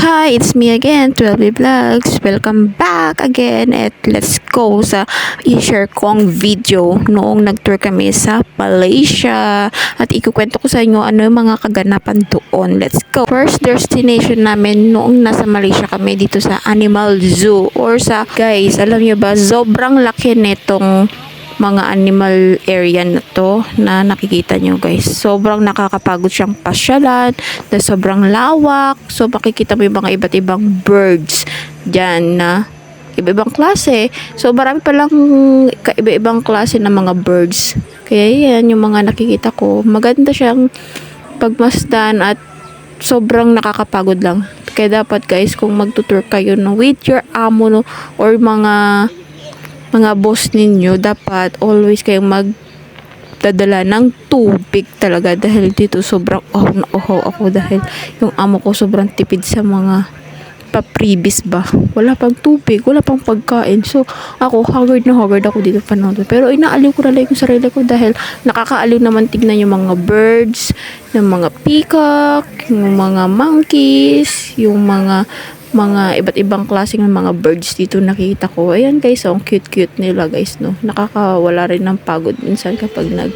Hi, it's me again, 12 Vlogs. Welcome back again at let's go sa i-share kong video noong nag-tour kami sa Malaysia at ikukwento ko sa inyo ano yung mga kaganapan doon. Let's go. First destination namin noong nasa Malaysia kami dito sa Animal Zoo or sa guys, alam niyo ba, sobrang laki netong mga animal area na to na nakikita nyo guys. Sobrang nakakapagod siyang pasyalan na sobrang lawak. So makikita mo yung mga iba't ibang birds dyan na iba-ibang klase. So marami palang iba-ibang klase ng mga birds. Kaya yan yung mga nakikita ko. Maganda siyang pagmasdan at sobrang nakakapagod lang. Kaya dapat guys kung magtutour kayo no, with your amo no, or mga mga boss ninyo, dapat always kayong magdadala ng tubig talaga dahil dito sobrang oh na oh ako dahil yung amo ko sobrang tipid sa mga papribis ba. Wala pang tubig, wala pang pagkain. So, ako, haggard na haggard ako dito panahon. Pero inaaliw ko na lang yung sarili ko dahil nakakaaliw naman tignan yung mga birds, yung mga peacock, yung mga monkeys, yung mga mga iba't ibang klaseng mga birds dito nakita ko. Ayan guys, oh, ang cute-cute nila guys, no. Nakakawala rin ng pagod minsan kapag nag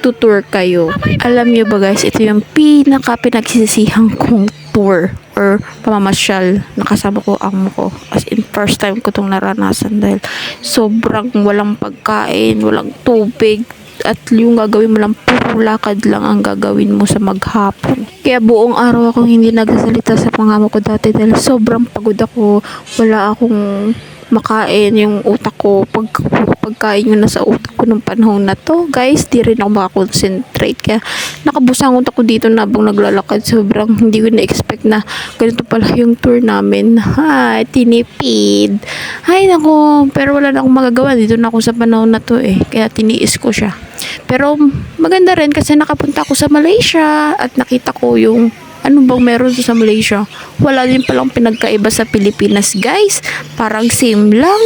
tutour kayo. Alam niyo ba guys, ito yung pinaka pinagsisihang kong tour or pamamasyal nakasama ko amo ko as in first time ko tong naranasan dahil sobrang walang pagkain walang tubig at yung gagawin mo lang puro lakad lang ang gagawin mo sa maghapon. Kaya buong araw akong hindi nagsasalita sa pangamo ko dati dahil sobrang pagod ako. Wala akong makain yung utak ko. Pag pagkain yung nasa utak ko nung panahon na to guys di rin ako makakonsentrate. Kaya nakabusangot ako dito na habang naglalakad. Sobrang hindi ko na-expect na ganito pala yung tour namin. Ha tinipid. Ay nako. Pero wala na akong magagawa. Dito na ako sa panahon na to eh. Kaya tiniis ko siya pero maganda rin kasi nakapunta ako sa Malaysia at nakita ko yung ano bang meron sa Malaysia? Wala din palang pinagkaiba sa Pilipinas, guys. Parang same lang.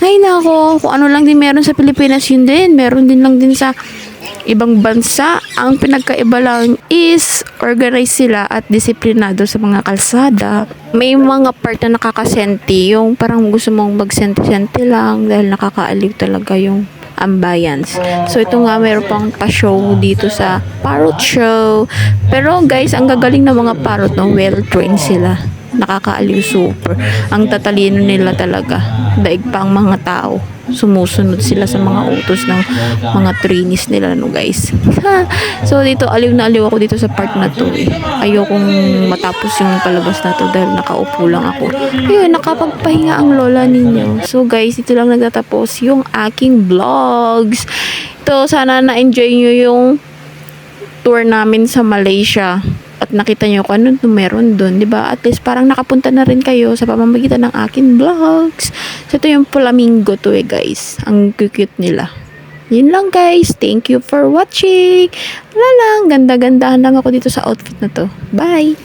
Ay nako, kung ano lang din meron sa Pilipinas yun din. Meron din lang din sa ibang bansa. Ang pinagkaiba lang is organized sila at disiplinado sa mga kalsada. May mga part na nakakasenti, yung parang gusto mong magsenti-senti lang dahil nakakaaliw talaga yung ambayans. So, ito nga, meron pang pa-show dito sa parrot show. Pero, guys, ang gagaling ng mga parrot, no, well-trained sila. Nakakaaliw super. Ang tatalino nila talaga. Daig pa ang mga tao. Sumusunod sila sa mga utos ng mga trainees nila, no, guys. so, dito, aliw na aliw ako dito sa part na to, eh. Ayokong matapos yung palabas na to dahil nakaupo lang ako. Ayun, nakapagpahinga ang lola ninyo. So, guys, ito lang nagtatapos yung aking vlogs. Ito, sana na-enjoy nyo yung tour namin sa Malaysia at nakita nyo kung ano meron doon, 'di ba? At least parang nakapunta na rin kayo sa pamamagitan ng akin vlogs. So ito yung flamingo to eh, guys. Ang cute nila. Yun lang guys. Thank you for watching. Wala lang. Ganda-gandahan lang ako dito sa outfit na to. Bye!